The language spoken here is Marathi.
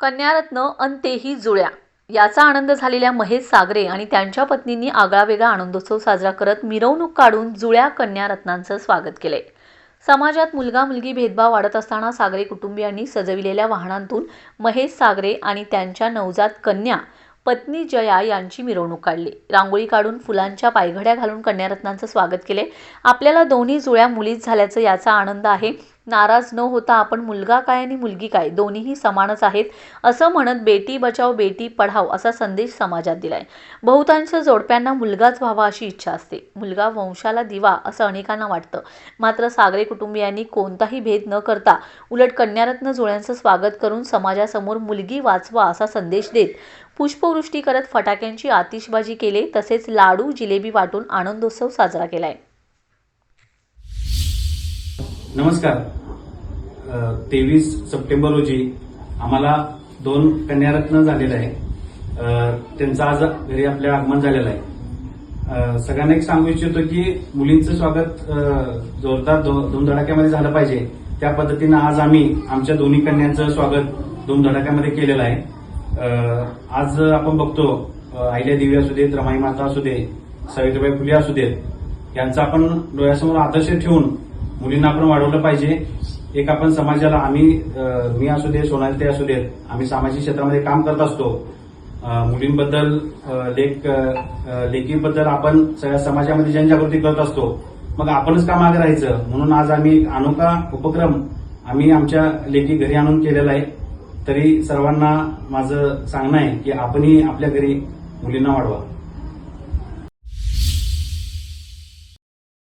कन्यारत्न अंतेही जुळ्या. याचा आनंद झालेल्या महेश सागरे आणि त्यांच्या पत्नींनी आगळावेगळा आनंदोत्सव साजरा करत मिरवणूक काढून जुळ्या कन्यारत्नांचं स्वागत केले. समाजात मुलगा मुलगी भेदभाव वाढत असताना सागरे कुटुंबियांनी सजविलेल्या वाहनांतून महेश सागरे आणि त्यांच्या नवजात कन्या पत्नी जया यांची मिरवणूक काढली. रांगोळी काढून फुलांच्या पायघड्या घालून कन्यारत्नांचं स्वागत केले. आपल्याला दोन्ही जुळ्या मुलीच झाल्याचं याचा आनंद आहे. नाराज न होता आपण मुलगा काय आणि मुलगी काय? दोन्हीही समानच आहेत. असं म्हणत बेटी बचाव बेटी पढाव असा संदेश समाजात दिलाय. बहुतांश जोडप्यांना मुलगाच व्हावा अशी इच्छा असते. मुलगा वंशाला दिवा असं अनेकांना वाटतं. मात्र सागरे कुटुंबियांनी कोणताही भेद न करता उलट कन्यारत्न जुळ्यांचं स्वागत करून समाजासमोर मुलगी वाचवा असा संदेश देत पुष्पवृष्टी करत फटाक्यांची आतिषबाजी केली तसेच लाडू जिलेबी वाटून आनंदोत्सव साजरा केलाय. नमस्कार. तेवीस सप्टेंबर रोजी आम्हाला दोन कन्यारत्न झालेलं आहे त्यांचं आज घरी आपल्या आगमन झालेलं आहे. सगळ्यांना एक सांगू इच्छितो की मुलींचं स्वागत जोरदार दोन धडाक्यामध्ये झालं पाहिजे. त्या पद्धतीनं आज आम्ही आमच्या दोन्ही कन्यांचं स्वागत दोन धडाक्यामध्ये केलेलं आहे. आज आपण बघतो आईल्या देवी असू देत रमाई माता असू दे सावित्रीबाई फुले असू देत यांचा आपण डोळ्यासमोर आदर्श ठेवून मुलींना आपण वाढवलं पाहिजे. एक आपण समाजाला आम्ही मी असू दे सोनाली ते असू देत आम्ही सामाजिक क्षेत्रामध्ये काम करत असतो. मुलींबद्दल लेख लेखींबद्दल आपण सगळ्या समाजामध्ये जनजागृती करत असतो. मग आपणच का मागे राहायचं. म्हणून आज आम्ही अनोखा उपक्रम आम्ही आमच्या लेखी घरी आणून केलेला आहे. तरी सर्वांना माझं सांगणं आहे की आपणही आपल्या घरी मुलींना वाढवा.